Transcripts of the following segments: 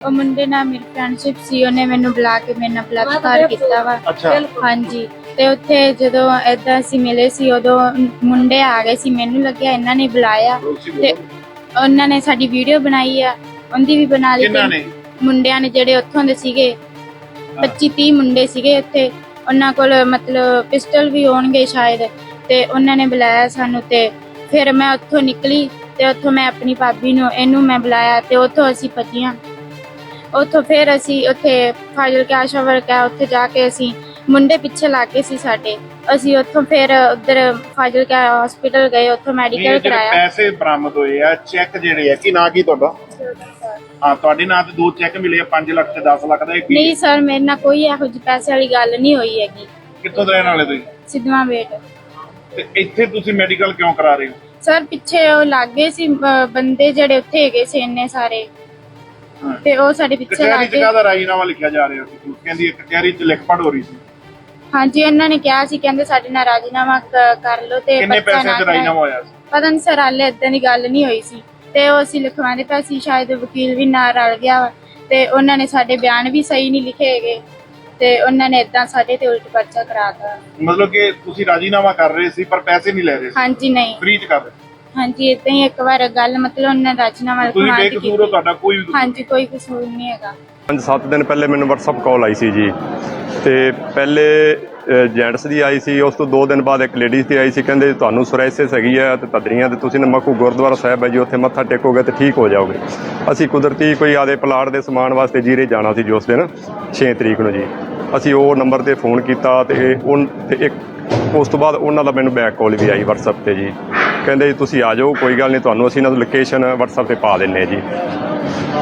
ਉਹ ਮੁੰਡੇ ਨਾਲ ਮੇਰੀ ਫਰੈਂਡਸ਼ਿਪ ਸੀ ਉਹਨੇ ਮੈਨੂੰ ਬੁਲਾ ਕੇ ਮੇਰੇ ਨਾਲ ਬਲਾਤਕਾਰ ਕੀਤਾ ਵਾ। ਅੱਛਾ। ਹਾਂਜੀ। ਤੇ ਉੱਥੇ ਜਦੋਂ ਏਦਾਂ ਅਸੀਂ ਮਿਲੇ ਸੀ ਉਦੋਂ ਮੁੰਡੇ ਆ ਗਏ ਸੀ ਮੈਨੂੰ ਲੱਗਿਆ ਇਹਨਾਂ ਨੇ ਬੁਲਾਇਆ। ਤੇ ਉਹਨਾਂ ਨੇ ਸਾਡੀ ਵੀਡੀਓ ਬਣਾਈ ਆ ਉਹਦੀ ਵੀ ਬਣਾ ਲਈ ਤੇ ਨੇ? ਮੁੰਡਿਆਂ ਨੇ ਜਿਹੜੇ ਉੱਥੋਂ ਦੇ ਸੀਗੇ 25 30 ਮੁੰਡੇ ਸੀਗੇ ਉੱਥੇ ਉਹਨਾਂ ਕੋਲ ਮਤਲਬ ਪਿਸਟਲ ਵੀ ਹੋਣਗੇ ਸ਼ਾਇਦ ਤੇ ਉਹਨਾਂ ਨੇ ਬੁਲਾਇਆ ਸਾਨੂੰ ਤੇ ਫਿਰ ਮੈਂ ਉੱਥੋਂ ਨਿਕਲੀ ਤੇ ਉੱਥੋਂ ਮੈਂ ਆਪਣੀ ਭਾਬੀ ਨੂੰ ਇਹਨੂੰ ਮੈਂ ਬੁਲਾਇਆ ਤੇ ਉੱਥੋਂ ਅਸੀਂ ਭੱਜੀਆਂ। ਉੱਥੋਂ ਫਿਰ ਅਸੀਂ ਉੱਥੇ ਫਾਜ਼ਿਲ ਕੇ ਆਸ਼ਾ ਵਰਕ ਹੈ ਉੱਥੇ ਜਾ ਕੇ ਅਸੀਂ ਮੁੰਡੇ ਪਿੱਛੇ ਲੱਗੇ ਸੀ ਸਾਡੇ। ਅਸੀਂ ਉੱਥੋਂ ਫਿਰ ਉਧਰ ਫਾਜ਼ਿਲ ਕੇ ਹਸਪੀਟਲ ਗਏ ਉੱਥੋਂ ਮੈਡੀਕਲ ਜਿਹੜੇ ਕਰਾਇਆ। ਪੈਸੇ ਬਰਾਮਦ ਹੋਏ ਆ ਚੈੱਕ ਜਿਹੜੇ ਆ ਕੀ ਨਾਂ ਕੀ ਤੁਹਾਡਾ? ਹਾਂ ਤੁਹਾਡੇ ਨਾਂ ਤੇ ਦੋ ਚੈੱਕ ਮਿਲੇ ਆ 5 ਲੱਖ ਤੇ 10 ਲੱਖ ਦਾ ਇਹ ਕੀ ਨਹੀਂ ਸਰ ਮੇਰੇ ਨਾਲ ਕੋਈ ਇਹੋ ਜਿਹੀ ਪੈਸੇ ਵਾਲੀ ਗੱਲ ਨਹੀਂ ਹੋਈ ਹੈਗੀ। ਕਿੱਥੋਂ ਦੇ ਰਹਿਣ ਵਾਲੇ ਤੁਸੀਂ? ਸਿੱਧਵਾਂ ਵੇਟ ਤੇ ਇੱਥੇ ਤੁਸੀਂ ਮੈਡੀਕਲ ਕਿਉਂ ਕਰਾ ਰਹੇ ਹੋ? ਸਰ ਪਿੱਛੇ ਉਹ ਲੱਗੇ ਸੀ ਅਹ, ਬੰਦੇ ਜਿਹੜੇ ਉੱਥੇ ਹੈਗੇ ਸੀ ਇੰਨੇ ਸਾਰੇ। ਤੇ ਉਹ ਸਾਡੇ ਪਿੱਛੇ ਕਚਹਿਰੀ ਲੱਗੇ ਜਗ੍ਹਾ ਦਾ ਰਾਜੀਨਾਮਾ ਲਿਖਿਆ ਜਾ ਰਿਹਾ ਸੀ? ਕਹਿੰਦੀ ਇਹ ਕਚਹਿਰੀ ਚ ਲਿਖ ਪੜ ਹੋ ਰਹੀ ਸੀ। ਹਾਂਜੀ ਇਹਨਾਂ ਨੇ ਕਿਹਾ ਸੀ ਕਹਿੰਦੇ ਸਾਡੇ ਨਾਲ ਰਾਜੀਨਾਮਾ ਕ- ਕਰ ਲਓ ਤੇ ਕਿੰਨੇ ਪੈਸੇ ਨਾ ਕਰਾਇਓ। ਰਾਜੀਨਾਮਾ ਹੋਇਆ ਸੀ? ਪਤਾ ਨਹੀਂ ਸਰ ਹਾਲੇ ਏਦਾਂ ਦੀ ਗੱਲ ਨਹੀਂ ਹੋਈ ਸੀ। ਤੇ ਉਹ ਅਸੀਂ ਲਿਖਵਾਉਂਦੇ ਪਏ ਸੀ ਸ਼ਾਇਦ ਵਕੀਲ ਵੀ ਨਾਲ ਰਲ ਗਿਆ ਵਾ। ਤੇ ਉਹਨਾਂ ਨੇ ਸਾਡੇ ਬਿਆਨ ਵੀ ਸਹੀ ਨਹੀਂ ਲਿਖੇ ਹੈਗੇ। ਤੇ ਉਹਨਾਂ ਨੇ ਇਦਾਂ ਸਾਡੇ ਤੇ ਉਲਟ ਪਰਚਾ ਕਰਾਤਾ। ਮਤਲਬ ਕਿ ਤੁਸੀਂ ਰਾਜੀਨਾਮਾ ਕਰ ਰਹੇ ਸੀ ਪਰ ਪੈਸੇ ਨਹੀਂ ਲੈ ਰਹੇ ਸੀ? ਹਾਂਜੀ ਨਹੀਂ। ਫ੍ਰੀ ਚ ਕਰ ਰਹੇ ਸੀ। ਹਾਂਜੀ ਇਦਾਂ ਹੀ ਇੱਕ ਵਾਰ ਗੱਲ ਮਤਲਬ ਉਹਨਾਂ ਨੇ ਰਾਜੀਨਾਮਾ ਤੁਸੀਂ ਲਿਖਵਾ ਕੇ ਬੇਕਸੂਰ ਹੋ ਤੁਹਾਡਾ ਕੋਈ ਹਾਂਜੀ ਕੋਈ ਕਸੂਰ ਨਹੀਂ ਹੈਗਾ। ਪੰਜ ਸੱਤ ਦਿਨ ਪਹਿਲੇ ਮੈਨੂੰ WhatsApp ਕਾਲ ਆਈ ਸੀ ਜੀ। ਤੇ ਪਹਿਲੇ ਜੈਂਟਸ ਦੀ ਆਈ ਸੀ ਉਸ ਤੋਂ 2 ਦਿਨ ਬਾਅਦ ਇੱਕ ਲੇਡੀਜ਼ ਦੀ ਆਈ ਸੀ ਕਹਿੰਦੇ ਤੁਹਾਨੂੰ ਸੋਰਾਇਸਿਸ ਹੈਗੀ ਹੈ ਤੇ ਤਦਰੀਆਂ ਤੇ ਤੁਸੀਂ ਨਮਕੂ ਗੁਰਦੁਆਰਾ ਸਾਹਿਬ ਹੈ ਜੀ ਉੱਥੇ ਮੱਥਾ ਟੇਕੋਗੇ ਤੇ ਠੀਕ ਹੋ ਜਾਓਗੇ। ਅਸੀਂ ਕੁਦਰਤੀ ਕੋਈ ਆਦੇ ਪਲਾਟ ਦੇ ਸਮਾਨ ਵਾਸਤੇ ਜੀਰੇ ਜਾਣਾ ਸੀ ਜੀ ਉਸ ਦਿਨ 6 ਤਰੀਕ ਨੂੰ ਜੀ। ਅਸੀਂ ਉਹ ਨੰਬਰ ਤੇ ਫੋਨ ਕੀਤਾ ਤੇ ਉਹ ਤੇ ਇੱਕ ਉਸ ਤੋਂ ਬਾਅਦ ਉਹਨਾਂ ਦਾ ਮੈਨੂੰ ਬੈਕ ਕਾਲ ਵੀ ਆਈ WhatsApp ਤੇ ਜੀ। ਕਹਿੰਦੇ ਜੀ, ਤੁਸੀਂ ਆ ਜਾਓ, ਕੋਈ ਗੱਲ ਨਹੀਂ, ਤੁਹਾਨੂੰ ਅਸੀਂ ਇਹਨਾਂ ਦੀ ਲੋਕੇਸ਼ਨ WhatsApp ਤੇ ਪਾ ਦਿੰਨੇ ਜੀ।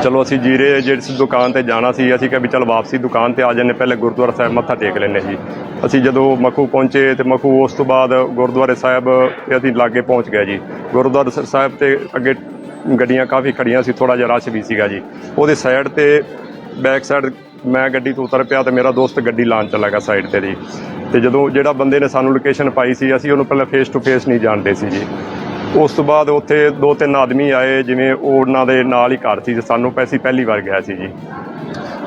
ਚਲੋ ਅਸੀਂ ਜੀਰੇ ਜਿਸ ਦੁਕਾਨ ਤੇ ਜਾਣਾ ਸੀ, ਅਸੀਂ ਕਿਹਾ ਵੀ ਚਲ ਵਾਪਸੀ ਦੁਕਾਨ ਤੇ ਆ ਜੰਨੇ ਪਹਿਲੇ ਗੁਰਦੁਆਰਾ ਸਾਹਿਬ ਮੱਥਾ ਟੇਕ ਲੈਨੇ ਜੀ। ਅਸੀਂ ਜਦੋਂ ਮਖੂ ਪਹੁੰਚੇ ਤੇ ਮਖੂ ਉਸ ਤੋਂ ਬਾਅਦ ਗੁਰਦੁਆਰੇ ਸਾਹਿਬ ਤੇ ਅਸੀਂ ਲਾਗੇ ਪਹੁੰਚ ਗਏ ਜੀ। ਗੁਰਦੁਆਰਾ ਸਾਹਿਬ ਤੇ ਅੱਗੇ ਗੱਡੀਆਂ ਕਾਫੀ ਖੜੀਆਂ ਸੀ ਥੋੜਾ ਜਿਹਾ ਰਸ਼ ਵੀ ਸੀਗਾ ਜੀ। ਉਹਦੇ ਸਾਈਡ ਤੇ ਬੈਕ ਸਾਈਡ ਮੈਂ ਗੱਡੀ ਤੋਂ ਉਤਰ ਪਿਆ ਤੇ ਮੇਰਾ ਦੋਸਤ ਗੱਡੀ ਲਾਣ ਚਲਾ ਗਿਆ ਸਾਈਡ ਤੇ ਜੀ। ਤੇ ਜਦੋਂ ਜਿਹੜਾ ਬੰਦੇ ਨੇ ਸਾਨੂੰ ਲੋਕੇਸ਼ਨ ਪਾਈ ਸੀ, ਅਸੀਂ ਉਹਨੂੰ ਪਹਿਲਾਂ ਫੇਸ ਟੂ ਫੇਸ ਨਹੀਂ ਜਾਣਦੇ ਸੀ ਜੀ। ਉਸ ਤੋਂ ਬਾਅਦ ਉੱਥੇ ਦੋ ਤਿੰਨ ਆਦਮੀ ਆਏ, ਜਿਵੇਂ ਉਹਨਾਂ ਦੇ ਨਾਲ ਹੀ ਘਰ ਸੀ ਸਾਨੂੰ ਪੈਸੀ ਪਹਿਲੀ ਵਾਰ ਗਿਆ ਸੀ ਜੀ।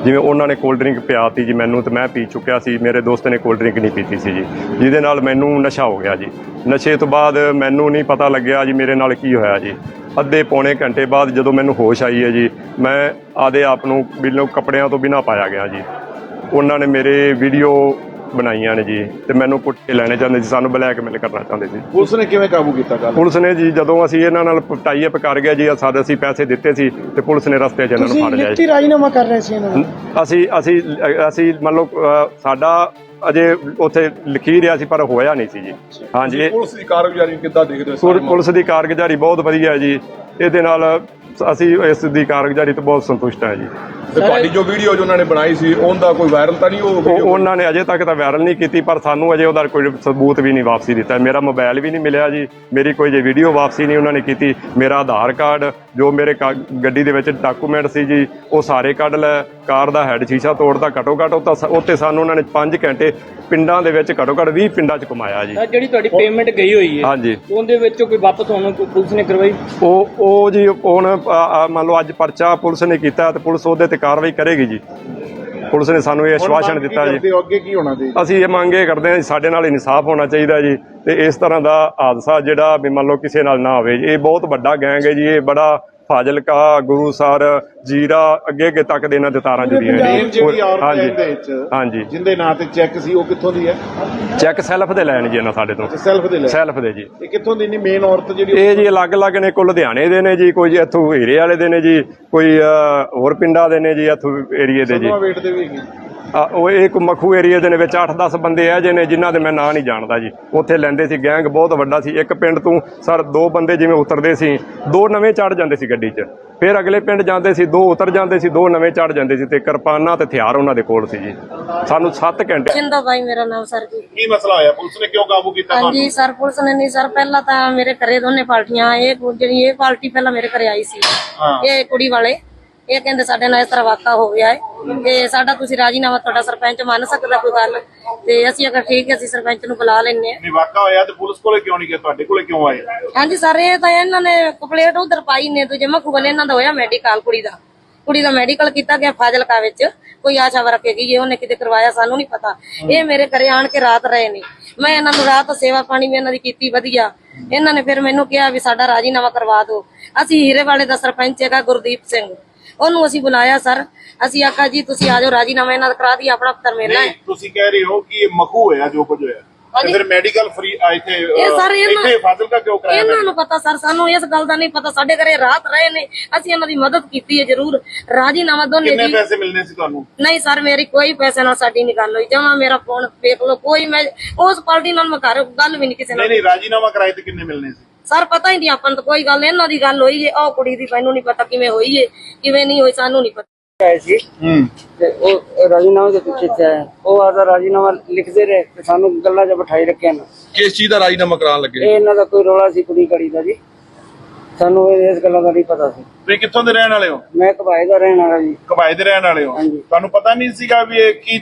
ਜਿਵੇਂ ਉਹਨਾਂ ਨੇ ਕੋਲਡ ਡਰਿੰਕ ਪਿਆਤੀ ਜੀ ਮੈਨੂੰ ਤੇ ਮੈਂ ਪੀ ਚੁੱਕਿਆ ਸੀ, ਮੇਰੇ ਦੋਸਤ ਨੇ ਕੋਲਡ ਡਰਿੰਕ ਨਹੀਂ ਪੀਤੀ ਸੀ ਜੀ। ਜਿਹਦੇ ਨਾਲ ਮੈਨੂੰ ਨਸ਼ਾ ਹੋ ਗਿਆ ਜੀ। ਨਸ਼ੇ ਤੋਂ ਬਾਅਦ ਮੈਨੂੰ ਨਹੀਂ ਪਤਾ ਲੱਗਿਆ ਜੀ ਮੇਰੇ ਨਾਲ ਕੀ ਹੋਇਆ ਜੀ। ਅੱਧੇ ਪੌਣੇ ਘੰਟੇ ਬਾਅਦ ਜਦੋਂ ਮੈਨੂੰ ਹੋਸ਼ ਆਈ ਹੈ ਜੀ, ਮੈਂ ਆਦੇ ਆਪ ਨੂੰ ਬਿਲੋ ਕੱਪੜਿਆਂ ਤੋਂ ਬਿਨਾਂ ਪਾਇਆ ਗਿਆ ਜੀ। ਉਹਨਾਂ ਨੇ ਮੇਰੇ ਵੀਡੀਓ ਬਣਾਈਆਂ ਨੇ ਜੀ ਤੇ ਮੈਨੂੰ ਕੁੱਟ ਲੈਣੇ ਚਾਹੁੰਦੇ ਸੀ ਸਾਨੂੰ ਬਲੈਕਮੇਲ ਕਰਨਾ ਚਾਹੁੰਦੇ ਸੀ। ਪੁਲਿਸ ਨੇ ਕਿਵੇਂ ਕਾਬੂ ਕੀਤਾ ਗੱਲ? ਪੁਲਿਸ ਨੇ ਜੀ ਜਦੋਂ ਅਸੀਂ ਇਹਨਾਂ ਨਾਲ ਟਾਈ ਅਪ ਕਰ ਗਏ ਜੀ ਸਾਡੇ ਅਸੀਂ ਪੈਸੇ ਦਿੱਤੇ ਸੀ ਤੇ ਪੁਲਿਸ ਨੇ ਰਸਤੇ 'ਚ ਇਹਨਾਂ ਨੂੰ ਤੁਸੀਂ ਫੜ ਲਿਆ ਜੀ। ਲਿਖਤੀ ਰਾਜੀਨਾਮਾ ਕਰ ਰਹੇ ਸੀ ਇਹਨਾਂ ਨਾਲ? ਅਸੀਂ ਅਸੀਂ ਅਸੀਂ ਮੰਨ ਲਓ ਅ, ਸਾਡਾ ਅਜੇ ਉੱਥੇ ਲਿਖੀ ਰਿਹਾ ਸੀ ਪਰ ਹੋਇਆ ਨਹੀਂ ਸੀ ਜੀ। ਹਾਂਜੀ। ਪੁਲਿਸ ਦੀ ਕਾਰਗੁਜ਼ਾਰੀ ਕਿੱਦਾਂ ਦੇਖਦੇ ਹੋ ਪੁਲ- ਪੁਲਿਸ ਦੀ ਕਾਰਗੁਜ਼ਾਰੀ ਬਹੁਤ ਵਧੀਆ ਹੈ ਜੀ। ਇਹਦੇ ਨਾਲ ਅਸੀਂ ਇਸ ਦੀ ਕਾਰਗੁਜ਼ਾਰੀ ਤੋਂ ਬਹੁਤ ਸੰਤੁਸ਼ਟ ਹਾਂ ਜੀ ਤੇ ਤੁਹਾਡੀ ਜੋ ਵੀਡੀਓ ਜੋ ਉਹਨਾਂ ਨੇ ਬਣਾਈ ਸੀ ਉਹਦਾ ਕੋਈ ਵਾਇਰਲ ਤਾਂ ਨਹੀਂ ਉਹ ਉਹ video? ਉਹਨਾਂ ਨੇ ਅਜੇ ਤੱਕ ਤਾਂ ਵਾਇਰਲ ਨਹੀਂ ਕੀਤੀ ਪਰ ਸਾਨੂੰ ਅਜੇ ਉਹਦਾ ਕੋਈ ਸਬੂਤ ਵੀ ਨਹੀਂ ਵਾਪਸੀ ਦਿੱਤਾ ਮੇਰਾ ਮੋਬਾਈਲ ਵੀ ਨਹੀਂ ਮਿਲਿਆ ਜੀ ਮੇਰੀ ਕੋਈ ਜੇ ਵੀਡੀਓ ਵਾਪਸੀ ਨਹੀਂ ਉਹਨਾਂ ਨੇ ਕੀਤੀ ਮੇਰਾ ਆਧਾਰ ਕਾਰਡ ਜੋ ਮੇਰੇ ਗੱਡੀ ਦੇ ਵਿੱਚ ਡਾਕੂਮੈਂਟ ਸੀ ਜੀ ਉਹ ਸਾਰੇ ਕੱਢ ਲੈ ਕਾਰ ਦਾ ਹੈਡ ਸ਼ੀਸ਼ਾ ਤੋੜਦਾ ਘਟੋ ਘੱਟ ਉਹ ਤਾਂ ਉੱਥੇ ਸਾਨੂੰ ਉਹਨਾਂ ਨੇ 5 ਘੰਟੇ ਪਿੰਡਾਂ ਦੇ ਵਿੱਚ ਘਟੋ ਘੱਟ 20 ਪਿੰਡਾਂ 'ਚ ਘੁਮਾਇਆ ਜੀ। ਜਿਹੜੀ ਤੁਹਾਡੀ ਪੇਮੈਂਟ ਗਈ ਹੋਈ ਹੈ ਹਾਂਜੀ। ਉਹਦੇ ਵਿੱਚੋਂ ਕੋਈ ਵਾਪਸ ਤੁਹਾਨੂੰ ਪੁਲਿਸ ਨੇ ਕਰਵਾਈ? ਉਹ ਉਹ ਜੀ ਹੁਣ ਮੰਨ ਲਓ ਅੱਜ ਪਰਚਾ ਪੁਲਿਸ ਨੇ ਕੀਤਾ ਤੇ ਪੁਲਿਸ ਉਹਦੇ ਤੇ ਕਾਰਵਾਈ ਕਰੇਗੀ ਜੀ। ਪੁਲਿਸ ਨੇ ਸਾਨੂੰ ਇਹ ਆਸ਼ਵਾਸਨ ਦਿੱਤਾ ਜੀ? ਅੱਗੇ ਕੀ ਹੋਣਾ ਚਾਹੀਦਾ ਅਸੀਂ ਇਹ ਮੰਗੇ ਕਰਦੇ ਹਾਂ ਸਾਡੇ ਨਾਲ ਇਨਸਾਫ ਹੋਣਾ ਚਾਹੀਦਾ ਜੀ ਤੇ ਇਸ ਤਰ੍ਹਾਂ ਦਾ ਹਾਦਸਾ ਜਿਹੜਾ ਵੀ ਮੰਨ ਲਓ ਕਿਸੇ ਨਾਲ ਨਾ ਹੋਵੇ। ਇਹ ਬਹੁਤ ਵੱਡਾ ਗੈਂਗ ਹੈ ਜੀ ਇਹ ਬੜਾ ਫਾਜ਼ਿਲਕਾ ਗੁਰੂਸਰ ਜੀਰਾ ਅੱਗੇ ਅੱਗੇ ਤੱਕ ਦੇ ਇਹਨਾਂ ਦੇ ਤਾਰਾਂ ਜੁੜੀਆਂ ਨੇ। ਹਾਂਜੀ। ਜਿੰਦੇ ਨਾਂ ਤੇ ਚੈੱਕ ਸੀ ਉਹ ਕਿੱਥੋਂ ਦੀ ਹੈ? ਚੈੱਕ ਸੈਲਫ ਦੇ ਲੈਣ ਜੀ ਇਹਨਾਂ ਸਾਡੇ ਤੋਂ। ਸੈਲਫ ਦੇ ਲੈ ਸੈਲਫ ਦੇ ਜੀ। ਇਹ ਕਿੱਥੋਂ ਦੀ ਨਹੀਂ ਮੇਨ ਔਰਤ ਜਿਹੜੀ ਇਹ ਜੀ ਅਲੱਗ-ਅਲੱਗ ਨੇ ਕੋਈ ਲੁਧਿਆਣੇ ਦੇ ਨੇ ਜੀ ਕੋਈ ਇੱਥੋਂ ਹੀਰੇ ਵਾਲੇ ਦੇ ਨੇ ਜੀ ਕੋਈ ਹੋਰ ਪਿੰਡਾਂ ਦੇ ਨੇ ਜੀ ਇੱਥੋਂ ਏਰੀਏ ਦੇ ਜੀ। ਉਹ ਇੱਕ ਮਖੂ ਏਰੀਏ ਦੇ ਵਿੱਚ 8-10 ਬੰਦੇ ਆ ਜਿਹਨੇ ਜਿਨ੍ਹਾਂ ਦੇ ਮੈਂ ਨਾਂ ਨਹੀਂ ਜਾਣਦਾ ਜੀ। ਉੱਥੇ ਲੈਂਦੇ ਸੀ ਗੈਂਗ ਬਹੁਤ ਵੱਡਾ ਸੀ। ਇੱਕ ਪਿੰਡ ਤੋਂ ਸਰ ਦੋ ਬੰਦੇ ਜਿਵੇਂ ਉਤਰਦੇ ਸੀ ਦੋ ਨਵੇਂ ਚੜ ਜਾਂਦੇ ਸੀ ਗੱਡੀ 'ਚ। ਫਿਰ ਅਗਲੇ ਪਿੰਡ ਜਾਂਦੇ ਸੀ ਦੋ ਉਤਰ ਜਾਂਦੇ ਸੀ ਦੋ ਨਵੇਂ ਚੜ ਜਾਂਦੇ ਸੀ ਤੇ ਕਿਰਪਾਨਾਂ ਤੇ ਹਥਿਆਰ ਉਹਨਾਂ ਦੇ ਕੋਲ ਸੀ ਜੀ। ਸਾਨੂੰ 7 ਘੰਟੇ ਜਿੰਦਾ ਬਾਈ ਮੇਰਾ ਨਾਮ ਸਰ ਜੀ। ਕੀ ਮਸਲਾ ਹੋਇਆ? ਪੁਲਿਸ ਨੇ ਕਿਉਂ ਕਾਬੂ ਕੀਤਾ ਤੁਹਾਨੂੰ? ਹਾਂਜੀ ਸਰ ਪੁਲਿਸ ਨੇ ਨਹੀਂ ਸਰ ਪਹਿਲਾਂ ਤਾਂ ਮੇਰੇ ਘਰੇ ਦੋਨੇ ਪਾਰਟੀਆਂ ਇਹ ਕੁ- ਜਿਹੜੀ ਇਹ ਪਾਰਟੀ ਪਹਿਲਾਂ ਮੇਰੇ ਘਰੇ ਆਈ ਸੀ। ਹਾਂ। ਇਹ ਕੁੜੀ ਵਾਲੇ ਇਹ ਕਹਿੰਦੇ ਸਾਡੇ ਨਾਲ ਇਸ ਤਰ੍ਹਾਂ ਵਾਕਾ ਹੋ ਗਿਆ ਹੈ। ਤੇ ਸਾਡਾ ਤੁਸੀਂ ਰਾਜੀਨਾਮਾ ਤੁਹਾਡਾ ਸਰਪੰਚ ਮੰਨ ਸਕਦਾ ਕੋਈ ਗੱਲ? ਤੇ ਅਸੀਂ ਅਗਰ ਠੀਕ ਹੈ ਅਸੀਂ ਸਰਪੰਚ ਨੂੰ ਬੁਲਾ ਲੈਣੇ ਨਹੀਂ ਵਾਕਾ ਹੋਇਆ ਤੇ ਪੁਲਿਸ ਕੋਲੇ ਕਿਉਂ ਨਹੀਂ ਗਿਆ ਤੁਹਾਡੇ ਕੋਲੇ ਕਿਉਂ ਆਏ? ਹਾਂਜੀ ਸਰ ਇਹ ਤਾਂ ਇਹਨਾਂ ਨੇ ਕੰਪਲੇਂਟ ਉਧਰ ਪਾਈ ਨੇ ਤੇ ਜਮਾ ਖੁਗਲ ਇਹਨਾਂ ਦਾ ਹੋਇਆ ਮੈਡੀਕਲ ਕੁੜੀ ਦਾ। ਕੁੜੀ ਦਾ ਮੈਡੀਕਲ ਕੀਤਾ ਗਿਆ ਫਾਜ਼ਿਲਕਾ ਵਿੱਚ। ਕੋਈ ਆਸ਼ਾ ਵਰਕ ਹੈ ਉਹਨੇ ਕਿਤੇ ਕਰਵਾਇਆ ਸਾਨੂੰ ਨਹੀਂ ਪਤਾ। ਇਹ ਮੇਰੇ ਘਰੇ ਆਣ ਕੇ ਰਾਤ ਰਹੇ ਨੇ। ਮੈਂ ਇਹਨਾਂ ਨੂੰ ਰਾਤ ਸੇਵਾ ਪਾਣੀ ਵੀ ਇਹਨਾਂ ਦੀ ਕੀਤੀ ਵਧੀਆ। ਇਹਨਾਂ ਨੇ ਫਿਰ ਮੈਨੂੰ ਕਿਹਾ ਵੀ ਸਾਡਾ ਰਾਜੀਨਾਮਾ ਕਰਵਾ ਦਿਓ। ਅਸੀਂ ਹੀਰੇ ਵਾਲੇ ਦਾ ਸਰਪੰਚ ਹੈਗਾ ਗੁਰਦੀਪ ਸਿੰਘ। ਉਹਨੂੰ ਅਸੀਂ ਬੁਲਾਇਆ ਸਰ। ਅਸੀਂ ਆਖਿਆ ਜੀ ਤੁਸੀਂ ਆ ਜਾਓ ਰਾਜੀਨਾਮਾ ਇਹਨਾਂ ਦਾ ਕਰਾ ਦੀ ਆਪਣਾ ਪੱਤਰ ਹੈ ਨਹੀਂ ਤੁਸੀਂ ਕਹਿ ਰਹੇ ਹੋ ਕਿ ਇਹ ਮਖੂ ਹੋਇਆ ਜੋ ਕੁਝ ਹੋਇਆ। ਤੇ ਫਿਰ ਮੈਡੀਕਲ ਫ੍ਰੀ ਇੱਥੇ ਇਹ ਸਰ ਇਹਨਾਂ- ਇੱਥੇ ਫਾਜ਼ਿਲਕਾ ਕਿਉਂ ਕਰਾਇਆ ਇਹਨਾਂ ਨੂੰ? ਪਤਾ ਸਰ ਸਾਨੂੰ ਇਸ ਗੱਲ ਦਾ ਨਹੀਂ ਪਤਾ। ਸਾਡੇ ਘਰੇ ਰਾਤ ਰਹੇ ਨੇ। ਅਸੀਂ ਇਹਨਾਂ ਦੀ ਮਦਦ ਕੀਤੀ ਹੈ ਜ਼ਰੂਰ। ਰਾਜੀਨਾਮਾ ਦੋਨੇ ਕਿੰਨੇ ਜੀ ਪੈਸੇ ਮਿਲਨੇ ਸੀ ਤੁਹਾਨੂੰ? ਨਹੀਂ ਸਰ ਮੇਰੀ ਕੋਈ ਪੈਸੇ ਨਾਲ ਸਾਡੀ ਨਹੀਂ ਗੱਲ ਹੋਈ। ਜਮਾ ਮੇਰਾ ਫੋਨ ਵੇਖ ਲਓ ਕੋਈ ਮੈਂ ਉਸ ਪਾਰਟੀ ਨਾਲ ਮੈਂ ਘਰ ਗੱਲ ਵੀ ਨਹੀਂ ਕਿਸੇ ਨਹੀਂ ਨਾਲ ਨਹੀਂ ਰਾਜੀਨਾਮਾ ਕਰਾਏ ਤੇ ਕਿੰਨੇ ਮਿਲਨੇ ਸੀ? ਸਰ ਪਤਾ ਹੀ ਨਹੀਂ ਆਪਾਂ ਨੂੰ ਤਾਂ ਕੋਈ ਗੱਲ ਇਹਨਾਂ ਦੀ ਗੱਲ ਹੋਈ ਏ ਉਹ ਕੁੜੀ ਦੀ ਮੈਨੂੰ ਨਹੀਂ ਪਤਾ ਕਿਵੇਂ ਹੋਈ ਏ ਕਿਵੇਂ ਨਹੀਂ ਹੋਈ ਸਾਨੂੰ ਨਹੀਂ ਪਤਾ। ਆਏ ਸੀ। ਹੂੰ। ਤੇ ਉਹ ਰਾਜੀਨਾਮੇ ਦੇ ਪਿੱਛੇ ਤੇ ਆਏ ਉਹ ਆਦਾ ਰਾਜੀਨਾਮਾ ਲਿਖਦੇ ਰਹੇ ਤੇ ਸਾਨੂੰ ਗੱਲਾਂ 'ਚ ਬਿਠਾਈ ਰੱਖਿਆ ਨਾ। ਕਿਸ ਚੀਜ਼ ਦਾ ਰਾਜੀਨਾਮਾ ਕਰਾਉਣ ਲੱਗੇ? ਇਹ ਇਹਨਾਂ ਦਾ ਕੋਈ ਰੋਲਾ ਸੀ ਕੁੜੀ ਕੜੀ ਦਾ ਜੀ। ਸਾਨੂੰ ਇਹ- ਇਸ ਗੱਲਾਂ ਦਾ ਨਹੀਂ ਪਤਾ ਸੀ। ਤੁਸੀਂ ਕਿੱਥੋਂ ਦੇ ਰਹਿਣ ਵਾਲੇ ਹੋ? ਮੈਂ ਕਬਾਏ ਦਾ ਰਹਿਣ ਵਾਲਾ ਜੀ। ਕਬਾਏ ਦੇ ਰਹਿਣ ਵਾਲੇ ਹੋ? ਹਾਂਜੀ। ਤੁਹਾਨੂੰ ਪਤਾ ਨਹੀਂ ਸੀਗਾ ਵੀ ਇਹ ਕੀ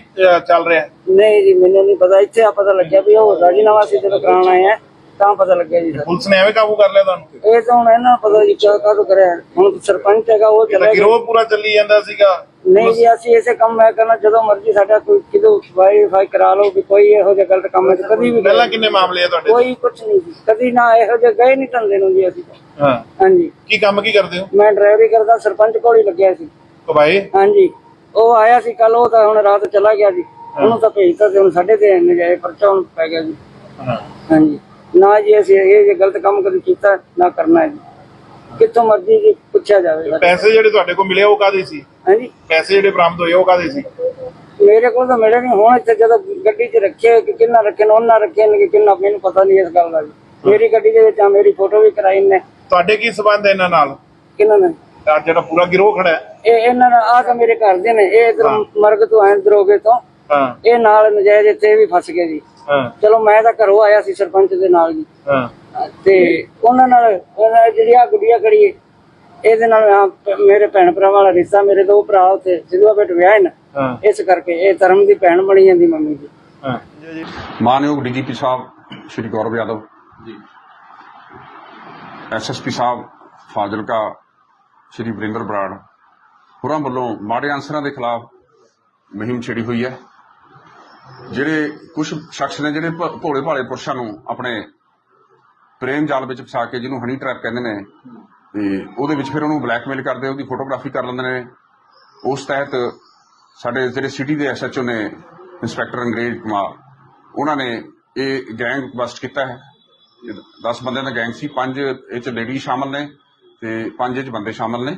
ਚੱਲ ਰਿਹਾ? ਹੈ? ਨਹੀਂ ਜੀ ਮੈਨੂੰ ਨਹੀਂ ਪਤਾ। ਇੱਥੇ ਆ ਪਤਾ ਲੱਗਿਆ ਵੀ ਉਹ ਰਾਜੀਨਾਮਾ ਸੀ ਜਦੋਂ ਕਰਾਉਣ ਆਏ ਆ। ਤਾਂ ਪਤਾ ਲੱਗਿਆ ਜੀ ਸਰ। ਪੁਲਿਸ ਨੇ ਐਵੇਂ ਕਾਬੂ ਕਰ ਲਿਆ ਤੁਹਾਨੂੰ? ਇਹ ਤਾਂ ਹੁਣ ਇਹਨਾਂ ਨੂੰ ਪਤਾ ਜੀ ਕਿਆ ਕਾਹਦੋਂ ਕਰਿਆ। ਹੁਣ ਸਰਪੰਚ ਹੈਗਾ ਉਹ ਚਲਾ ਗਿਆ। ਗਿਰੋਹ ਪੂਰਾ ਚੱਲੀ ਜਾਂਦਾ ਸੀਗਾ। ਨਹੀਂ ਜੀ ਅਸੀਂ ਐਸੇ ਕੰਮ ਮੈਂ ਕਰਨਾ ਜਦੋਂ ਮਰਜ਼ੀ ਸਾਡਾ ਕੋਈ ਕਿਦੋਂ ਵਾਈਫਾਈ ਕਰਾ ਲਓ ਵੀ ਕੋਈ ਇਹੋ ਜਿਹਾ ਗਲਤ ਕੰਮ ਹੈ ਤਾਂ ਕਦੀ ਵੀ ਪਹਿਲਾਂ ਕਿੰਨੇ ਮਾਮਲੇ ਆ ਤੁਹਾਡੇ ਕੋਈ ਕੁਝ ਨਹੀਂ ਜੀ। ਕਦੀ ਨਾ ਇਹੋ ਜਿਹੇ ਗਏ ਨਹੀਂ ਧੰਦੇ ਨੂੰ ਜੀ ਅਸੀਂ ਤਾਂ। ਹਾਂ। ਹਾਂਜੀ। ਕੀ ਕੰਮ ਕੀ ਕਰਦੇ ਹੋ? ਮੈਂ ਡਰਾਈਵਰੀ ਕਰਦਾ ਸਰਪੰਚ ਕੋਲ ਹੀ ਲੱਗਿਆ ਸੀ। ਕਬਾਏ ਹਾਂਜੀ। ਉਹ ਆਇਆ ਸੀ ਕੱਲ ਉਹ ਤਾਂ ਹੁਣ ਰਾਤ ਚਲਾ ਗਿਆ ਜੀ। ਉਹਨੂੰ ਤਾਂ ਭੇਜਤਾ ਤੇ ਹੁਣ ਸਾਡੇ ਤੇ ਨਜਾਇ ਪਰਚਾ ਹੁਣ ਪੈ ਗਿਆ ਜੀ। ਹਾਂ। ਹਾਂਜੀ। ਨਾ ਜੀ ਅਸੀਂ ਇਹ ਜੇ ਗਲਤ ਕੰਮ ਕਦੇ ਕੀਤਾ ਨਾ ਕਰਨਾ ਹੈ ਜੀ। ਕਿੱਥੋਂ ਮਰਜ਼ੀ ਜੀ ਪੁੱਛਿਆ ਜਾਵੇ। ਪੈਸੇ ਜਿਹੜੇ ਤੁਹਾਡੇ ਕੋਲ ਮਿਲੇ ਉਹ ਕਾਦੇ ਸੀ? ਹਾਂਜੀ। ਪੈਸੇ ਜਿਹੜੇ ਬਰਾਮਦ ਹੋਏ ਉਹ ਕਾਦੇ ਸੀ? ਮੇਰੇ ਕੋਲ ਤਾਂ ਮਿਲੇ ਨਹੀਂ ਹੁਣ ਇੱਥੇ ਜਦੋਂ ਗੱਡੀ 'ਚ ਰੱਖੇ ਕਿ ਕਿੰਨਾ ਰੱਖੇ ਨੇ ਉਹਨਾਂ ਰੱਖੇ ਨੇ ਕਿ ਕਿੰਨਾ ਮੈਨੂੰ ਪਤਾ ਨਹੀਂ ਇਸ ਗੱਲ ਦਾ ਜੀ। ਮੇਰੀ ਗੱਡੀ ਦੇ ਵਿੱਚ ਆ ਮੇਰੀ ਫੋਟੋ ਵੀ ਕਰਾਈ ਨੇ। ਤੁਹਾਡੇ ਕੀ ਸਬੰਧ ਹੈ ਇਹਨਾਂ ਨਾਲ? ਕਿੰਨਾ ਨੇ ਆਹ ਜਿਹੜਾ ਪੂਰਾ ਗਿਰੋਹ ਖੜਾ ਹੈ। ਇਹ ਇਹਨਾਂ ਨਾਲ ਆ ਤਾਂ ਮੇਰੇ ਘਰ ਦੇ ਨੇ ਇਹ ਇਧਰ ਮਰਗ ਤੋਂ ਆਏ ਦਰੋਗੇ ਤੋਂ। ਹਾਂ। ਇਹ ਨਾਲ ਨਜਾਇਜ਼ ਇੱਥੇ ਵੀ ਫਸ ਗਏ ਜੀ। ਹਾਂ। ਚਲੋ ਮੈਂ ਤਾਂ ਘਰੋਂ ਆਇਆ ਸੀ ਸਰਪੰਚ ਦੇ ਨਾਲ ਜੀ। ਹਾਂ। ਤੇ ਉਹਨਾਂ ਨਾਲ ਉਹਨਾਂ ਜਿਹੜੀ ਆ ਗੁੱਡੀਆ ਖੜੀ ਏ ਇਹਦੇ ਨਾਲ ਆਹ ਮੇਰੇ ਭੈਣ ਭਰਾਵਾਂ ਵਾਲਾ ਰਿਸ਼ਤਾ ਮੇਰੇ ਦੋ ਭਰਾ ਉੱਥੇ ਸਿੱਧੂਆ ਬੇਟ ਵਿਆਹ ਨੇ ਹਾਂ। ਇਸ ਕਰਕੇ ਇਹ ਧਰਮ ਦੀ ਭੈਣ ਬਣੀ ਜਾਂਦੀ ਮੰਮੀ ਜੀ। ਹਾਂ। ਮਾਨਯੋਗ ਡੀਜੀਪੀ ਸਾਹਿਬ ਸ਼੍ਰੀ ਗੌਰਵ ਯਾਦਵ। ਜੀ। ਐਸਐਸਪੀ ਸਾਹਿਬ ਫਾਜ਼ਿਲਕਾ ਸ਼੍ਰੀ ਵਰਿੰਦਰ ਬਰਾੜ। ਹੋਰਾਂ ਵੱਲੋਂ ਮਾੜੇ ਅਨਸਰਾਂ ਦੇ ਖਿਲਾਫ ਮੁਹਿੰਮ ਛੇੜੀ ਹੋਈ ਹੈ। ਜਿਹੜੇ ਕੁਝ ਸ਼ਖਸ ਨੇ ਜਿਹੜੇ ਭੋਲੇ ਭਾਲੇ ਪੁਰਸ਼ਾਂ ਨੂੰ ਆਪਣੇ ਪ੍ਰੇਮ ਜਾਲ ਵਿੱਚ ਫਸਾ ਕੇ ਜਿਹਨੂੰ ਹਨੀ ਟ੍ਰੈਪ ਕਹਿੰਦੇ ਨੇ, ਤੇ ਉਹਦੇ ਵਿੱਚ ਫਿਰ ਉਹਨੂੰ ਬਲੈਕਮੇਲ ਕਰਦੇ, ਉਹਦੀ ਫੋਟੋਗ੍ਰਾਫੀ ਕਰ ਲੈਂਦੇ ਨੇ। ਉਸ ਤਹਿਤ ਸਾਡੇ ਜਿਹੜੇ ਸਿਟੀ ਦੇ ਐਸਐਚਓ ਨੇ ਇੰਸਪੈਕਟਰ ਅੰਗਰੇਜ਼ ਕੁਮਾਰ, ਉਹਨਾਂ ਨੇ ਇਹ ਗੈਂਗ ਬਸਟ ਕੀਤਾ ਹੈ। 10 ਬੰਦਿਆਂ ਦਾ ਗੈਂਗ ਸੀ, ਪੰਜ ਇਹ ਚ ਲੇਡੀ ਸ਼ਾਮਲ ਨੇ ਤੇ ਪੰਜ ਇਹ ਚ ਬੰਦੇ ਸ਼ਾਮਲ ਨੇ।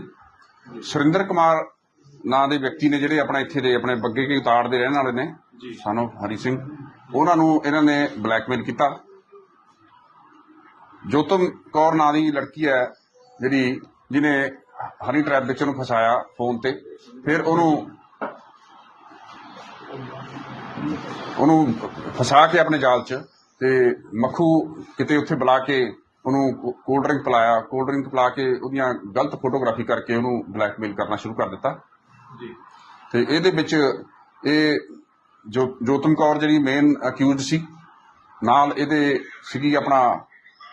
ਸੁਰਿੰਦਰ ਕੁਮਾਰ ਨਾਂ ਦੇ ਵਿਅਕਤੀ ਨੇ ਜਿਹੜੇ ਆਪਣਾ ਇੱਥੇ ਦੇ ਆਪਣੇ ਬੱਗੇ ਕੇ ਉਤਾੜ ਦੇ ਰਹਿਣ ਵਾਲੇ ਨੇ ਸਾਨੂੰ ਹਰੀ ਸਿੰਘ। ਉਹਨਾਂ ਨੂੰ ਇਹਨਾਂ ਨੇ ਬਲੈਕਮੇਲ ਕੀਤਾ। ਜੋਤਮ ਕੌਰ ਨਾਂ ਦੀ ਲੜਕੀ ਹੈ ਜਿਹੜੀ ਜਿਹਨੇ ਹਨੀ ਟ੍ਰੈਪ ਵਿੱਚ ਉਹਨੂੰ ਫਸਾਇਆ ਫੋਨ ਤੇ। ਫਿਰ ਉਹਨੂੰ ਉਹਨੂੰ ਫਸਾ ਕੇ ਆਪਣੇ ਜਾਲ 'ਚ ਤੇ ਮੱਖੂ ਕਿਤੇ ਉੱਥੇ ਬੁਲਾ ਕੇ ਉਹਨੂੰ ਕੋਲਡ ਡਰਿੰਕ ਪਿਲਾਇਆ। ਕੋਲਡ ਡਰਿੰਕ ਪਿਲਾ ਕੇ ਉਹਦੀਆਂ ਗਲਤ ਫੋਟੋਗ੍ਰਾਫੀ ਕਰਕੇ ਉਹਨੂੰ ਬਲੈਕਮੇਲ ਕਰਨਾ ਸ਼ੁਰੂ ਕਰ ਦਿੱਤਾ। ਜੀ। ਤੇ ਇਹਦੇ ਵਿੱਚ ਇਹ ਜੋ ਜੋਤਮ ਕੌਰ ਜਿਹੜੀ ਮੇਨ ਅਕਿਊਜ਼ਡ ਸੀ ਨਾਲ ਇਹਦੇ ਸੀਗੀ ਆਪਣਾ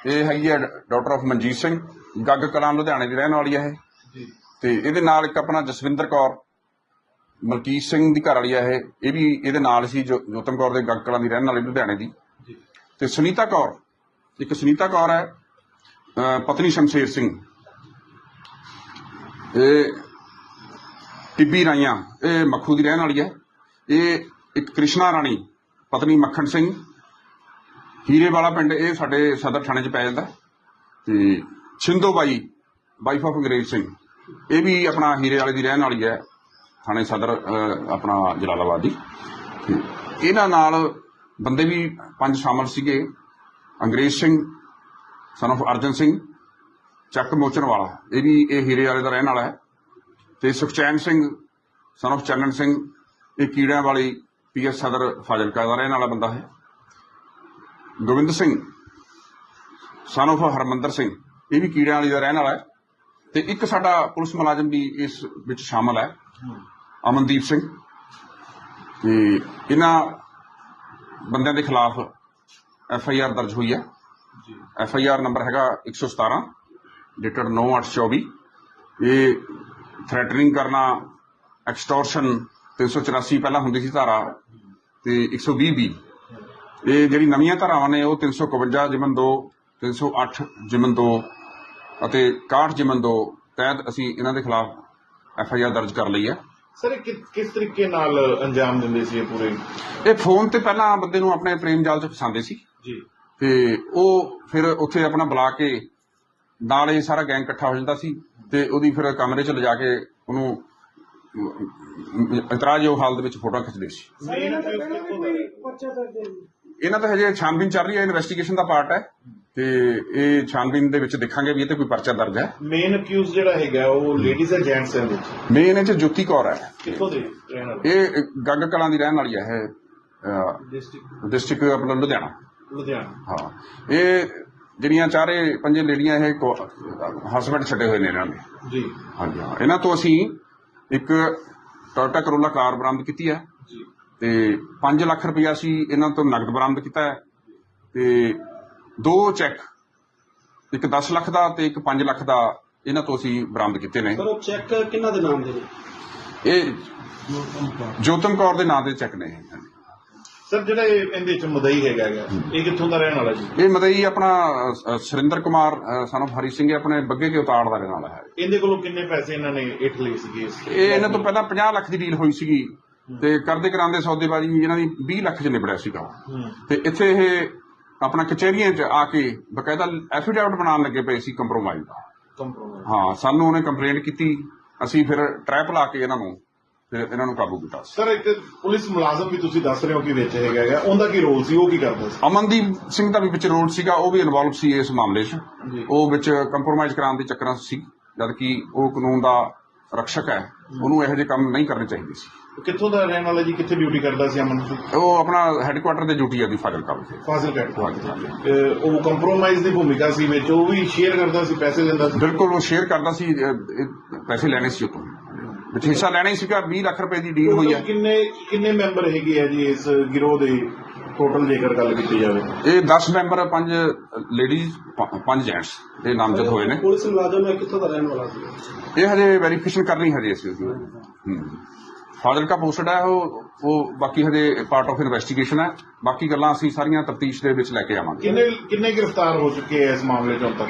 ਇਹ ਹੈਗੀ ਹੈ ਡਾਕਟਰ ਆਫ ਮਨਜੀਤ ਸਿੰਘ ਗੱਗ ਕਲਾਂ ਲੁਧਿਆਣੇ ਦੀ ਰਹਿਣ ਵਾਲੀ ਹੈ ਇਹ। ਜੀ। ਤੇ ਇਹਦੇ ਨਾਲ ਇੱਕ ਆਪਣਾ ਜਸਵਿੰਦਰ ਕੌਰ ਮਲਕੀਤ ਸਿੰਘ ਦੀ ਘਰ ਵਾਲੀ ਹੈ ਇਹ। ਇਹ ਵੀ ਇਹਦੇ ਨਾਲ ਸੀ ਜੋ ਜੋਤਮ ਕੌਰ ਦੇ ਗੱਗ ਕਲਾਂ ਦੀ ਰਹਿਣ ਵਾਲੀ ਲੁਧਿਆਣੇ ਦੀ। ਤੇ ਸੁਨੀਤਾ ਕੌਰ ਇੱਕ ਸੁਨੀਤਾ ਕੌਰ ਹੈ ਪਤਨੀ ਸ਼ਮਸ਼ੇਰ ਸਿੰਘ। ਇਹ ਟਿੱਬੀ ਰਾਈਆਂ, ਇਹ ਮੱਖੂ ਦੀ ਰਹਿਣ ਵਾਲੀ ਹੈ। ਇਹ ਇੱਕ ਕ੍ਰਿਸ਼ਨਾ ਰਾਣੀ, ਪਤਨੀ ਮੱਖਣ ਸਿੰਘ। ਹੀਰੇ ਵਾਲਾ ਪਿੰਡ, ਇਹ ਸਾਡੇ ਸਦਰ ਥਾਣੇ 'ਚ ਪੈ ਜਾਂਦਾ। ਹੈ। ਤੇ ਛਿੰਦੋ ਬਾਈ ਵਾਈਫ ਆਫ ਅੰਗਰੇਜ਼ ਸਿੰਘ। ਇਹ ਵੀ ਆਪਣਾ ਹੀਰੇ ਵਾਲੇ ਦੀ ਰਹਿਣ ਵਾਲੀ ਹੈ, ਥਾਣੇ ਸਦਰ ਆਪਣਾ ਜਲਾਲਾਬਾਦ ਦੀ। ਤੇ ਇਹਨਾਂ ਨਾਲ ਬੰਦੇ ਵੀ ਪੰਜ ਸ਼ਾਮਲ ਸੀਗੇ। ਅੰਗਰੇਜ਼ ਸਿੰਘ ਸਨ of ਅਰਜਨ ਸਿੰਘ, ਚੱਕ ਮੋਚਨ ਵਾਲਾ। ਇਹ ਵੀ ਇਹ ਹੀਰੇ ਵਾਲੇ ਦਾ ਰਹਿਣ ਵਾਲਾ ਹੈ। ਤੇ ਸੁਖਚੈਨ ਸਿੰਘ ਸਨ of ਚੰਨਨ ਸਿੰਘ ਇਹ ਕੀੜਿਆਂ ਵਾਲੀ ਪੀਐਸ ਸਦਰ ਫਾਜ਼ਿਲਕਾ ਦਾ ਰਹਿਣ ਵਾਲਾ ਬੰਦਾ ਹੈ। ਗੋਬਿੰਦ ਸਿੰਘ ਸਨ of ਹਰਮੰਦਰ ਸਿੰਘ ਇਹ ਵੀ ਕੀੜਿਆਂ ਵਾਲੀ ਦਾ ਰਹਿਣ ਵਾਲਾ ਹੈ। ਤੇ ਇੱਕ ਸਾਡਾ ਪੁਲਿਸ ਮੁਲਾਜ਼ਮ ਵੀ ਇਸ ਵਿੱਚ ਸ਼ਾਮਲ ਹੈ ਅਮਨਦੀਪ ਸਿੰਘ। ਤੇ ਇਹਨਾਂ ਬੰਦਿਆਂ ਦੇ ਖਿਲਾਫ ਐਫ ਆਈ ਆਰ ਦਰਜ ਹੋਈ ਹੈ। ਐਫ ਆਈ ਆਰ ਨੰਬਰ ਹੈਗਾ 117 ਡੇਟਡ 9824 ਇਹ ਥ੍ਰੈਟਨਿੰਗ ਕਰਨਾ ਐਕਸਟੋਰਸ਼ਨ 384 ਪਹਿਲਾਂ ਹੁੰਦੀ ਸੀ ਧਾਰਾ ਤੇ 120 ਵੀ ਇਹ ਜਿਹੜੀ ਨਵੀਆਂ ਧਾਰਾਵਾਂ ਨੇ ਉਹ 351 ਜਿਮਨ 2 308 ਜਿਮਨ 2 ਅਤੇ 61 ਜਿਮਨ 2 ਤਹਿਤ ਅਸੀਂ ਇਹਨਾਂ ਦੇ ਖਿਲਾਫ ਐਫ ਆਈ ਆਰ ਦਰਜ ਕਰ ਲਈ ਹੈ। ਸਰ ਕਿਸ ਤਰੀਕੇ ਨਾਲ ਅੰਜਾਮ ਦਿੰਦੇ ਸੀ ਇਹ ਪੂਰੇ? ਇਹ ਫੋਨ ਤੇ ਪਹਿਲਾਂ ਬੰਦੇ ਨੂੰ ਆਪਣੇ ਪ੍ਰੇਮ ਜਾਲ 'ਚ ਫਸਾਉਂਦੇ ਸੀ। ਜੀ। ਤੇ ਉਹ ਫਿਰ ਉੱਥੇ ਆਪਣਾ ਬੁਲਾ ਕੇ ਨਾਲ ਇਹ ਸਾਰਾ ਗੈਂਗ ਇਕੱਠਾ ਹੋ ਜਾਂਦਾ ਸੀ ਤੇ ਉਹਦੀ ਫਿਰ ਕਮਰੇ 'ਚ ਲਿਜਾ ਕੇ ਉਹਨੂੰ ਇਤਰਾਜ਼ਯੋਗ ਹਾਲ ਦੇ ਵਿੱਚ ਫੋਟੋਆਂ ਖਿੱਚਦੇ ਸੀ। ਇਹਨਾਂ ਤਾਂ ਹਜੇ ਛਾਨਬੀਨ ਚੱਲ ਰਹੀ ਹੈ ਇਨਵੈਸਟੀਗੇਸ਼ਨ ਦਾ ਪਾਰਟ ਹੈ ਤੇ ਇਹ ਛਾਨਬੀਨ ਦੇ ਵਿੱਚ ਦੇਖਾਂਗੇ ਵੀ ਇਹ ਤੇ ਕੋਈ ਪਰਚਾ ਦਰਜ ਹੈ। ਮੇਨ ਅਕਿਊਜ਼ ਜਿਹੜਾ ਹੈਗਾ ਉਹ ਲੇਡੀਜ਼ ਐਂਡ ਜੈਂਟਸ ਹੈ ਵਿੱਚ। ਮੇਨ ਇਹ 'ਚ ਜੋਤੀ ਕੌਰ ਹੈ। ਕਿੱਥੋਂ ਦੇ ਰਹਿਣ ਵਾਲੇ? ਇਹ ਗੰਗ ਕਲਾਂ ਦੀ ਰਹਿਣ ਵਾਲੀ ਹੈ ਇਹ ਡਿਸਟ੍ਰਿਕਟ ਡਿਸਟ੍ਰਿਕਟ ਆਪਣਾ ਲੁਧਿਆਣਾ। ਲੁਧਿਆਣਾ। ਹਾਂ ਇਹ ਜਿਹੜੀਆਂ ਚਾਰੇ ਪੰਜੇ ਲੇਡੀਆਂ ਇਹ ਹਸਬੰਡ ਛੱਡੇ ਹੋਏ ਨੇ ਇਹਨਾਂ ਦੇ। ਜੀ। ਹਾਂਜੀ ਹਾਂ। ਇਹਨਾਂ ਤੋਂ ਅਸੀਂ ਇੱਕ ਟੋਇਟਾ ਕਰੋਲਾ ਕਾਰ ਬਰਾਮਦ ਕੀਤੀ ਹੈ। ਜੀ। ਤੇ 5 ਲੱਖ ਰੁਪਇਆ ਅਸੀਂ ਇਹਨਾਂ ਤੋਂ ਨਗਦ ਬਰਾਮਦ ਕੀਤਾ ਹੈ। ਤੇ ਦੋ ਚੈੱਕ ਇੱਕ 10 ਲੱਖ ਦਾ ਤੇ ਇੱਕ 5 ਲੱਖ ਦਾ ਇਹਨਾਂ ਤੋਂ ਅਸੀਂ ਬਰਾਮਦ ਕੀਤੇ ਨੇ। ਸਰ ਉਹ ਚੈੱਕ ਕਿਹਨਾਂ ਦੇ ਨਾਮ ਦੇ ਨੇ? ਇਹ ਜੋਤਮ ਕੌਰ ਦੇ ਨਾਂ ਦੇ ਚੈੱਕ ਨੇ। ਸਰ ਜਿਹੜਾ ਇਹ ਇਹਦੇ ਵਿੱਚ ਮਦਈ ਹੈਗਾ ਇਹ ਕਿੱਥੋਂ ਦਾ ਰਹਿਣ ਵਾਲਾ ਜੀ? ਇਹ ਮਦਈ ਆਪਣਾ ਅ, ਸੁਰਿੰਦਰ ਕੁਮਾਰ ਸਾਨੂੰ ਹਰੀ ਸਿੰਘ ਇਹ ਆਪਣੇ ਬੱਗੇ ਕੇ ਉਤਾੜ ਦਾ ਰਹਿਣ ਵਾਲਾ ਹੈ। ਇਹਦੇ ਕੋਲੋਂ ਕਿੰਨੇ ਪੈਸੇ ਇਹਨਾਂ ਨੇ ਇੱਟ ਲਈ ਸੀਗੇ? ਇਸ ਇਹ ਇਹਨਾਂ ਤੋਂ ਪਹਿਲਾਂ 50 ਲੱਖ ਦੀ ਡੀਲ ਹੋਈ ਸੀਗੀ ਤੇ ਕਰਦੇ ਕਰਾਂਦੇ ਸੌਦੇਬਾਜ਼ੀ ਇਹਨਾਂ ਦੀ 20 ਲੱਖ 'ਚ ਨਿਬੜਿਆ ਸੀਗਾ। ਹੂੰ। ਤੇ ਇੱਥੇ ਇਹ ਆਪਣਾ ਕਚਹਿਰੀਆਂ 'ਚ ਆ ਕੇ ਬਕਾਇਦਾ ਐਫੀਡੈਵਿਟ ਬਣਾਉਣ ਲੱਗੇ ਪਏ ਸੀ ਕੰਪਰੋਮਾਈਜ਼ ਦਾ। ਕੰਪਰੋਮਾਈਜ਼ ਹਾਂ ਸਾਨੂੰ ਉਹਨੇ ਕੰਪਲੇਂਟ ਕੀਤੀ। ਅਸੀਂ ਫਿਰ ਟਰੈਪ ਲਾ ਕੇ ਇਹਨਾਂ ਨੂੰ ਫਿਰ ਇਹਨਾਂ ਨੂੰ ਕਾਬੂ ਕੀਤਾ ਸੀ। ਸਰ ਇੱਕ ਪੁਲਿਸ ਮੁਲਾਜ਼ਮ ਵੀ ਤੁਸੀਂ ਦੱਸ ਰਹੇ ਹੋ ਕਿ ਵਿੱਚ ਹੈਗਾ ਹੈਗਾ ਉਹਦਾ ਕੀ ਰੋਲ ਸੀ? ਉਹ ਕੀ ਕਰਦਾ ਸੀ? ਅਮਨਦੀਪ ਸਿੰਘ ਦਾ ਵੀ ਵਿੱਚ ਰੋਲ ਸੀਗਾ। ਉਹ ਵੀ ਇਨਵੋਲਵ ਸੀ ਇਸ ਮਾਮਲੇ 'ਚ। ਉਹ ਵਿੱਚ ਕੰਪਰੋਮਾਈਜ਼ ਕਰਾਉਣ ਦੇ ਚੱਕਰਾਂ 'ਚ ਸੀ। ਜਦ ਕਿ ਉਹ ਕਾਨੂੰਨ ਦਾ ਰਕਸ਼ਕ ਹੈ। ਉਹਨੂੰ ਇਹੋ ਜਿਹੇ ਕੰਮ ਨਹੀਂ ਕਰਨੇ ਚਾਹੀਦੇ ਸੀ। ਕਿੱਥੋਂ ਦਾ ਰਹਿਣ ਵਾਲਾ ਜੀ? ਕਿੱਥੇ ਡਿਊਟੀ ਕਰਦਾ ਸੀ ਅਮਨ ਸਿੰਘ? ਉਹ ਆਪਣਾ ਹੈੱਡਕੁਆਟਰ ਤੇ ਡਿਊਟੀ ਆ ਦੀ ਫਾਜ਼ਿਲਕਾ ਵਿਖੇ। ਫਾਜ਼ਿਲ ਕੱਟ ਹਾਂਜੀ, ਹਾਂਜੀ। ਉਹ ਕੰਪਰੋਮਾਈਜ਼ ਦੀ ਭੂਮਿਕਾ ਸੀ ਵਿੱਚ। ਉਹ ਵੀ ਸ਼ੇਅਰ ਕਰਦਾ ਸੀ ਪੈਸੇ ਲੈਂਦਾ ਸੀ? ਬਿਲਕੁਲ ਉਹ ਸ਼ੇਅਰ ਕਰਦਾ ਸੀ ਪੈਸੇ ਲੈਣੇ ਸੀ ਉਤੋਂ ਵਿੱਚ ਹਿੱਸਾ ਲੈਣਾ ਹੀ ਸੀਗਾ 20 ਲੱਖ ਰੁਪਏ ਦੀ ਡੀਲ ਹੋਈ ਹੈ ਕਿੰਨੇ ਕਿੰਨੇ ਮੈਂਬਰ ਹੈਗੇ ਆ ਜੀ ਇਸ ਗਿਰੋਹ ਦੇ? ਟੋਟਲ ਜੇਕਰ ਗੱਲ ਕੀਤੀ ਜਾਵੇ। ਇਹ 10 ਮੈਂਬਰ ਪੰਜ ਲੇਡੀਜ਼ ਪੰਜ ਜੈਂਟਸ ਇਹ ਨਾਮਜ਼ਦ ਹੋਏ ਨੇ। ਪੁਲਿਸ ਮੁਲਾਜ਼ਮ ਹੈ ਕਿੱਥੋਂ ਦਾ ਰਹਿਣ ਵਾਲਾ ਸੀ? ਇਹ ਹਜੇ ਵੈਰੀਫਿਕੇਸ਼ਨ ਕਰਨੀ ਹਜੇ ਅਸੀਂ। ਹੂੰ। ਫਾਜ਼ਿਲਕਾ ਪੋਸਟਡ ਹੈ ਉਹ ਉਹ ਬਾਕੀ ਹਜੇ ਪਾਰਟ ਆਫ ਇਨਵੈਸਟੀਗੇਸ਼ਨ ਹੈ। ਬਾਕੀ ਗੱਲਾਂ ਅਸੀਂ ਸਾਰੀਆਂ ਤਫਤੀਸ਼ ਦੇ ਵਿੱਚ ਲੈ ਕੇ ਆਵਾਂਗੇ। ਕਿੰਨੇ ਕਿੰਨੇ ਗ੍ਰਿਫਤਾਰ ਹੋ ਚੁੱਕੇ ਇਸ ਮਾਮਲੇ 'ਚ ਹੁਣ ਤੱਕ?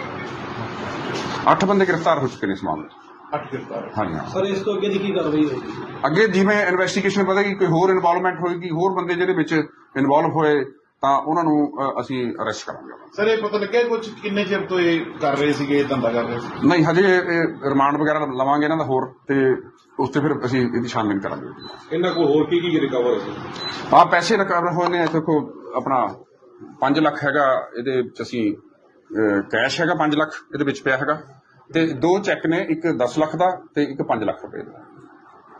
8 ਬੰਦੇ ਗ੍ਰਿਫਤਾਰ ਹੋ ਚੁੱਕੇ ਨੇ ਇਸ ਮਾਮਲੇ 'ਚ। ਅੱਠ ਗ੍ਰਿਫਤਾਰ ਹਾਂਜੀ ਹਾਂ। ਸਰ ਇਸ ਤੋਂ ਅੱਗੇ ਦੀ ਕੀ ਕਾਰਵਾਈ ਹੋਏਗੀ ਅੱਗੇ ਜਿਵੇਂ ਇਨਵੈਸਟੀਗੇਸ਼ਨ ਵਧੇਗੀ ਕੋਈ ਹੋਰ ਇਨਵੋਲਵਮੈਂਟ ਹੋਏਗੀ ਹੋਰ ਬੰਦੇ ਜਿਹਦੇ ਵਿੱਚ ਇਨਵੋਲਵ ਹੋਏ ਤਾਂ ਉਹਨਾਂ ਨੂੰ ਅ, ਅਸੀਂ ਅਰੈਸਟ ਕਰਾਂਗੇ। ਸਰ ਇਹ ਪਤਾ ਲੱਗਿਆ ਕੁਝ ਕਿੰਨੇ ਚਿਰ ਤੋਂ ਇਹ ਕਰ ਰਹੇ ਸੀਗੇ ਇਹ ਧੰਦਾ ਕਰ ਰਹੇ ਸੀ ਨਹੀਂ ਹਜੇ ਇਹ ਰਿਮਾਂਡ ਵਗੈਰਾ ਲਵਾਂਗੇ ਇਹਨਾਂ ਦਾ ਹੋਰ ਤੇ ਉਸ ਤੇ ਫਿਰ ਅਸੀਂ ਇਹਦੀ ਛਾਨਬੀਨ ਕਰਾਂਗੇ। ਇਹਨਾਂ ਕੋਲ ਹੋਰ ਕੀ ਕੀ ਰਿਕਵਰ ਹੋਇਆ ਆ ਪੈਸੇ ਰਿਕਵਰ ਹੋਏ ਨੇ ਦੇਖੋ ਆਪਣਾ 5 ਲੱਖ ਹੈਗਾ ਇਹਦੇ ਵਿੱਚ ਅਸੀਂ ਕੈਸ਼ ਹੈਗਾ 5 ਲੱਖ ਇਹਦੇ ਵਿੱਚ ਪਿਆ ਹੈਗਾ। ਤੇ ਦੋ ਚੈੱਕ ਨੇ ਇੱਕ 10 ਲੱਖ ਦਾ ਤੇ ਇੱਕ 5 ਲੱਖ ਰੁਪਏ ਦਾ।